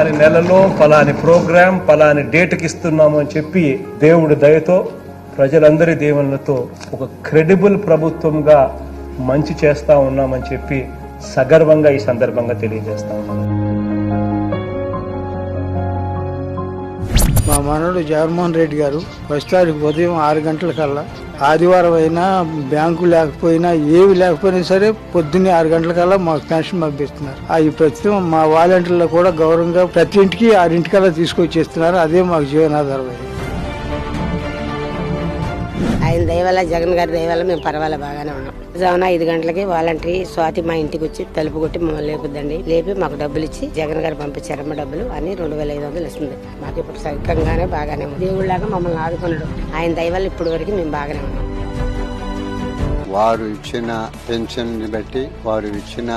ఫలాని నెలలో ఫలాని ప్రోగ్రాం ఫలాని డేట్కి ఇస్తున్నాము అని చెప్పి దేవుడి దయతో ప్రజలందరి దీవెనలతో ఒక క్రెడిబుల్ ప్రభుత్వంగా మంచి చేస్తా ఉన్నామని చెప్పి సగర్వంగా ఈ సందర్భంగా తెలియజేస్తా ఉన్నాను మా మనవడు జగన్మోహన్ రెడ్డి గారు ఫస్ట్ తారీఖు ఉదయం ఆరు గంటల కల్లా ఆదివారం అయినా బ్యాంకు లేకపోయినా ఏవి లేకపోయినా సరే పొద్దున్నే ఆరు గంటలకల్లా మాకు పెన్షన్ పంపిస్తున్నారు. అవి ప్రస్తుతం మా వాలంటీర్లు కూడా గౌరవంగా ప్రతి ఇంటికి ఆరింటికల్లా తీసుకొచ్చేస్తున్నారు. అదే మాకు జీవనాధారం అయింది ఆయన దయవల్ల జగన్ గారి దయవల్ల మేము పర్వాలే బాగానే ఉన్నాం. జామున ఐదు గంటలకి వాలంటరీ స్వాతి మా ఇంటికి వచ్చి తలుపు కొట్టి మమ్మల్ని లేపుద్దండి. లేపి మాకు డబ్బులు ఇచ్చి జగన్ గారు పంపించారమ్మ డబ్బులు. అని రెండు వేల ఐదు వందలు ఇస్తుంది. మాకు ఇప్పుడు సౌకర్యంగానే బాగానే ఉంది. దేవుళ్ళగా మమ్మల్ని ఆదుకున్నాడు. ఆయన దయవల్ల ఇప్పటి వరకు మేము బాగానే ఉన్నాం. వారు ఇచ్చిన పెన్షన్ని బట్టి వారు ఇచ్చిన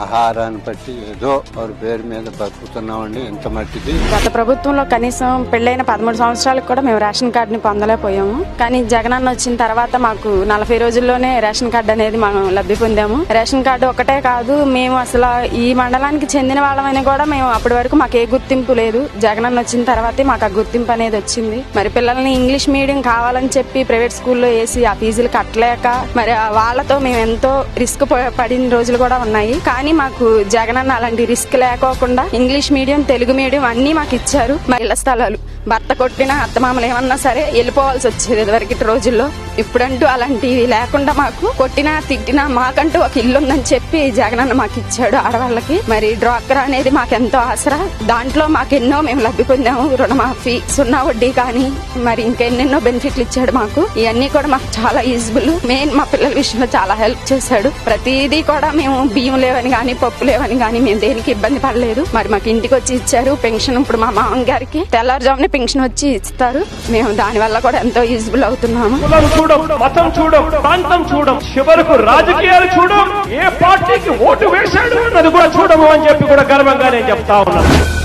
ఆహారాన్ని బట్టి ఏదో వారి పేరు మీద బతుకుతున్నామండి. ఎంత మట్టిది. గత ప్రభుత్వంలో కనీసం పెళ్ళైన పదమూడు సంవత్సరాలకు కూడా మేము రేషన్ కార్డుని పొందలేకపోయాము. కానీ జగన్ అన్న వచ్చిన తర్వాత మాకు నలభై రోజుల్లోనే రేషన్ కార్డు అనేది మనం లబ్ధి పొందాము. రేషన్ కార్డు ఒకటే కాదు మేము అసలు ఈ మండలానికి చెందిన వాళ్ళమని కూడా మేము అప్పటి వరకు మాకు ఏ గుర్తింపు లేదు. జగన్ అన్న వచ్చిన తర్వాతే మాకు ఆ గుర్తింపు అనేది వచ్చింది. మరి పిల్లల్ని ఇంగ్లీష్ మీడియం కావాలని చెప్పి ప్రైవేట్ స్కూల్లో వేసి ఆ ఫీజులు కట్టలేక మరి వాళ్ళతో మేము ఎంతో రిస్క్ ప- పడిన రోజులు కూడా ఉన్నాయి. కానీ మాకు జగనన్న అలాంటి రిస్క్ లేకోకుండా ఇంగ్లీష్ మీడియం తెలుగు మీడియం అన్ని మాకు ఇచ్చారు. మరి ఇళ్ళ స్థలాలు భర్త కొట్టిన అత్తమామలు ఏమన్నా సరే వెళ్ళిపోవాల్సి వచ్చేది ఇదివరకటి రోజుల్లో. ఇప్పుడంటూ అలాంటివి లేకుండా మాకు కొట్టినా తిట్టినా మాకంటూ ఒక ఇల్లు ఉందని చెప్పి జగనన్న మాకు ఇచ్చాడు ఆడవాళ్ళకి. మరి డ్వాక్రా అనేది మాకు ఎంతో ఆసరా. దాంట్లో మాకు ఎన్నో మేము లబ్ధి పొందాము. రుణమాఫీ సున్నా వడ్డీ కానీ మరి ఇంకెన్నెన్నో బెనిఫిట్లు ఇచ్చాడు మాకు. ఇవన్నీ కూడా మాకు చాలా యూజ్ఫుల్ మెయిన్ మా పిల్లలు విషయంలో చాలా హెల్ప్ చేశాడు. ప్రతిదీ కూడా మేము బియ్యం లేవని కానీ పప్పు లేవని కానీ మేము దేనికి ఇబ్బంది పడలేదు. మరి మాకు ఇంటికి వచ్చి ఇచ్చారు పెన్షన్. ఇప్పుడు మా మామ గారికి తెల్లారుజామున పెన్షన్ వచ్చి ఇస్తారు. మేము దాని వల్ల కూడా ఎంతో యూజ్ఫుల్ అవుతున్నాము. చూడం మతం చూడం ప్రాంతం చూడం చివరకు రాజకీయాలు చూడం ఏ పార్టీకి ఓటు వేశాడు అన్నది కూడా చూడము అని చెప్పి కూడా గర్వంగా నేను చెప్తా ఉన్నాను